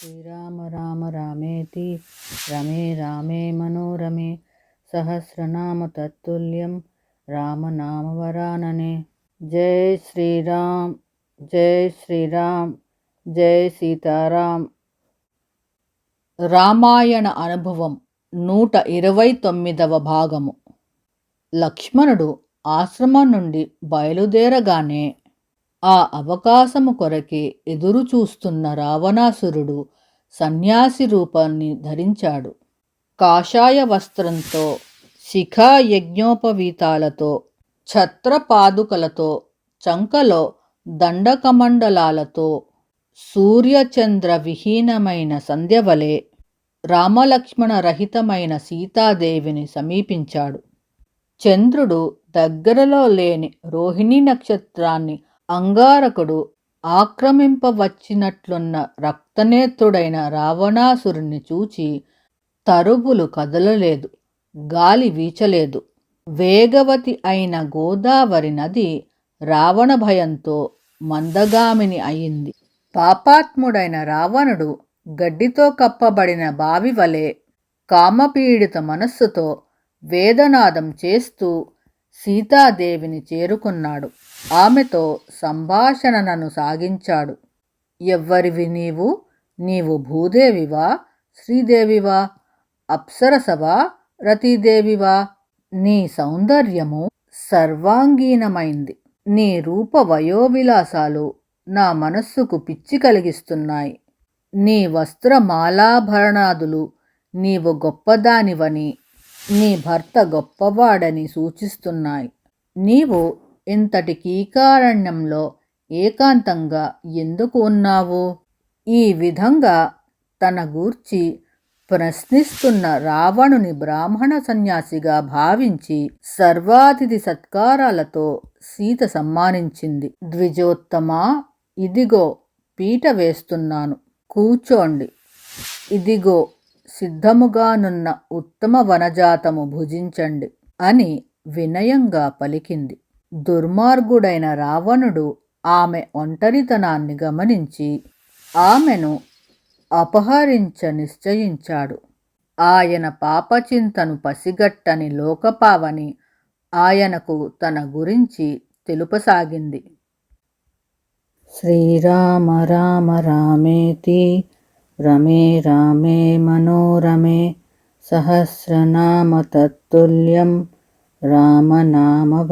శ్రీరామ రామ రామేతి రమే రామే మనోరమే సహస్రనామ తత్తుల్యం రామనామవరాననే జై శ్రీరామ్ జై శ్రీరామ్ జై సీతారాం రామాయణ అనుభవం నూట ఇరవై తొమ్మిదవ భాగము. లక్ష్మణుడు ఆశ్రమం నుండి బయలుదేరగానే ఆ అవకాశము కొరకే ఎదురు చూస్తున్న రావణాసురుడు సన్యాసి రూపాన్ని ధరించాడు. కాషాయ వస్త్రంతో శిఖా యజ్ఞోపవీతాలతో ఛత్రపాదుకలతో చంకలో దండకమండలాలతో సూర్యచంద్ర విహీనమైన సంధ్యవలే రామలక్ష్మణ రహితమైన సీతాదేవిని సమీపించాడు. చంద్రుడు దగ్గరలో లేని రోహిణి నక్షత్రాన్ని అంగారకుడు ఆక్రమింపవచ్చినట్లున్న రక్తనేత్రుడైన రావణాసురుణ్ణి చూచి తరుపులు కదలలేదు గాలి వీచలేదు. వేగవతి అయిన గోదావరి నది రావణ భయంతో మందగామిని అయింది. పాపాత్ముడైన రావణుడు గడ్డితో కప్పబడిన బావి వలె కామపీడిత మనస్సుతో వేదనాదం చేస్తూ సీతాదేవిని చేరుకున్నాడు. ఆమెతో సంభాషణను సాగించాడు. ఎవ్వరివి నీవు? నీవు భూదేవివా? శ్రీదేవివా? అప్సరసవా? రతీదేవివా? నీ సౌందర్యము సర్వాంగీనమైంది. నీ రూప వయోవిలాసాలు నా మనస్సుకు పిచ్చి కలిగిస్తున్నాయి. నీ వస్త్రమాలాభరణాదులు నీవు గొప్పదానివని నీ భర్త గొప్పవాడని సూచిస్తున్నాయి. నీవు ఇంతటి కీకారణ్యంలో ఏకాంతంగా ఎందుకు ఉన్నావు? ఈ విధంగా తన గూర్చి ప్రశ్నిస్తున్న రావణుని బ్రాహ్మణ సన్యాసిగా భావించి సర్వాతిథి సత్కారాలతో సీత సమ్మానించింది ద్విజోత్తమా? ఇదిగో పీట వేస్తున్నాను. కూచోండి. ఇదిగో సిద్ధముగానున్న ఉత్తమ వనజాతము భుజించండి అని వినయంగా పలికింది. దుర్మార్గుడైన రావణుడు ఆమె ఒంటరితనాన్ని గమనించి ఆమెను అపహరించ నిశ్చయించాడు. ఆయన పాపచింతను పసిగట్టని లోకపావని ఆయనకు తన గురించి తెలుపసాగింది. శ్రీరామ రామ రామేతి రమే రామే మనోరమే సహస్రనామ తత్తుల్యం రామనామవరాననే